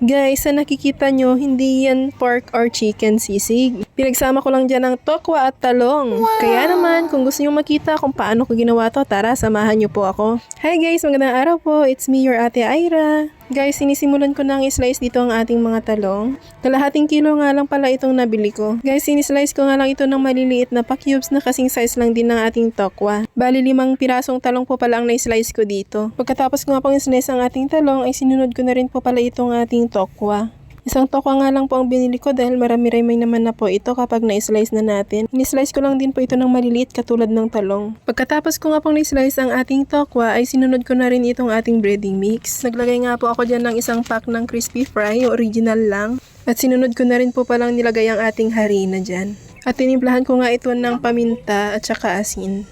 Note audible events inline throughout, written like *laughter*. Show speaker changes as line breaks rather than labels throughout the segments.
Guys, sa nakikita nyo, hindi yan pork or chicken sisig. Pinagsama ko lang dyan ng tokwa at talong. Kaya naman, kung gusto nyo makita kung paano ko ginawa to, tara, samahan nyo po ako. Hi guys, magandang araw po. It's me, your ate Ira. Guys, sinisimulan ko nang i-slice dito ang ating mga talong. Kalahating kilo nga lang pala itong nabili ko. Guys, sinislice ko nga lang ito ng maliliit na pa-cubes na kasing size lang din ng ating tokwa. Bali limang pirasong talong po pala ang na-slice ko dito. Pagkatapos ko nga pong i-slice ang ating talong, ay sinunod ko na rin po pala itong ating tokwa. Isang tokwa nga lang po ang binili ko dahil marami-rami naman na po ito kapag na-slice na natin. Ni-slice ko lang din po ito ng maliliit katulad ng talong. Pagkatapos ko nga pong ni-slice ang ating tokwa ay sinunod ko na rin itong ating breading mix. Naglagay nga po ako dyan ng isang pack ng crispy fry, original lang. At sinunod ko na rin po palang nilagay ang ating harina dyan. At tinimplahan ko nga ito ng paminta at saka asin.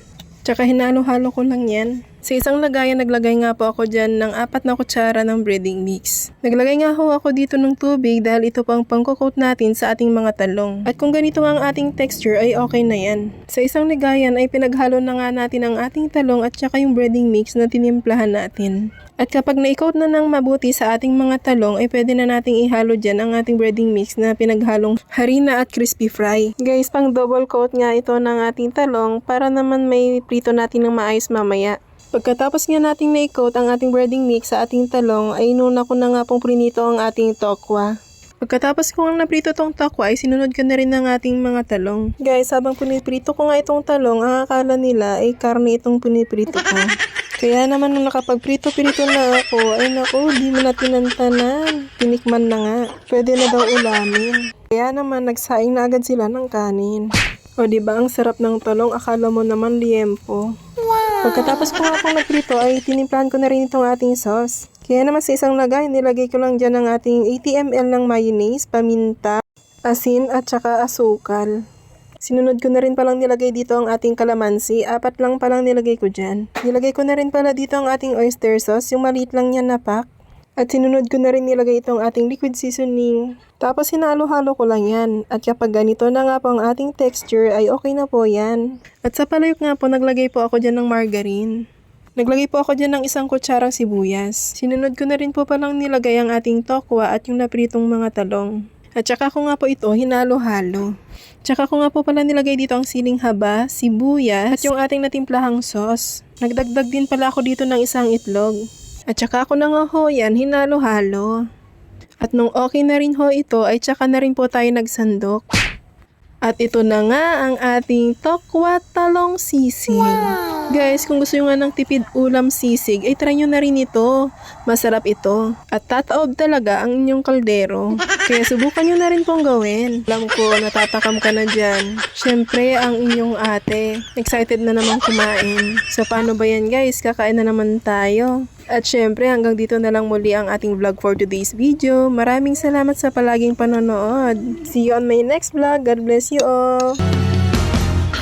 Tsaka hinalo-halo ko lang yan. Sa isang lagayan, naglagay nga po ako dyan ng apat na kutsara ng breading mix. Naglagay nga ho ako dito ng tubig dahil ito pang pangkukot natin sa ating mga talong. At kung ganito ang ating texture ay okay na yan. Sa isang lagayan ay pinaghalo na nga natin ang ating talong at saka yung breading mix na tinimplahan natin. At kapag na-coat na ng mabuti sa ating mga talong, ay pwede na nating ihalo dyan ang ating breading mix na pinaghalong harina at crispy fry. Guys, pang double coat nga ito ng ating talong para naman may prito natin ng maayos mamaya. Pagkatapos nga nating na-coat ang ating breading mix sa ating talong, ay inuna ko na nga pong prinito ang ating tokwa. Pagkatapos ko nga naprito tong tokwa, ay sinunod ko na rin ang ating mga talong. Guys, habang piniprito ko nga itong talong, ang akala nila ay karne itong piniprito ko. *laughs* Kaya naman nung nakapagprito-prito na ako, ay naku, di mo na tinantanan. Tinikman na nga. Pwede na daw ulamin. Kaya naman, nagsaing na agad sila ng kanin. O di ba ang sarap ng talong, akala mo naman liempo. Pagkatapos ko nga pong nagprito ay tinimplahan ko na rin itong ating sauce. Kaya naman sa isang lagay, nilagay ko lang dyan ang ating 80 ml ng mayonnaise, paminta, asin at saka asukal. Sinunod ko na rin palang nilagay dito ang ating kalamansi, apat lang palang nilagay ko dyan. Nilagay ko na rin pala dito ang ating oyster sauce, yung maliit lang yan na pack. At sinunod ko na rin nilagay itong ating liquid seasoning. Tapos hinalo-halo ko lang yan. At kapag ganito na nga po ang ating texture ay okay na po yan. At sa palayok nga po naglagay po ako dyan ng margarine. Naglagay po ako dyan ng isang kutsarang sibuyas. Sinunod ko na rin po palang nilagay ang ating tokwa at yung napritong mga talong. At saka ko nga po ito hinalo-halo. Tsaka ko nga po pala nilagay dito ang siling haba, sibuyas, at yung ating natimplahang sauce. Nagdagdag din pala ako dito ng isang itlog. At saka ko na nga ho yan hinalo-halo. At nung okay na rin ho ito, ay tsaka na rin po tayo nagsandok. At ito na nga ang ating tokwa talong sisig. Guys, kung gusto nyo nga ng tipid ulam sisig, ay try nyo na rin ito. Masarap ito. At tataob talaga ang inyong kaldero. Kaya subukan nyo na rin pong gawin. Alam ko, natatakam ka na dyan. Siyempre, ang inyong ate. Excited na naman kumain. So, paano ba yan guys? Kakain na naman tayo. At syempre, hanggang dito na lang muli ang ating vlog for today's video. Maraming salamat sa palaging panonood. See you on my next vlog. God bless you all.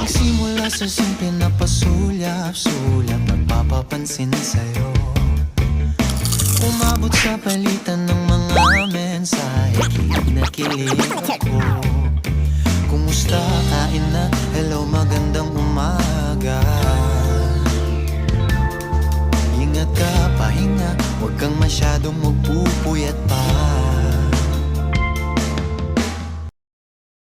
Nagsimula sa simple na pasulyap-sulyap Nagpapapansin sa'yo Umabot sa palitan ng mga mensahe Kilig na kilig ako Kumusta? Kain na? Hello, magandang Ingat ka, pahinga Huwag kang masyadong magpupuyat pa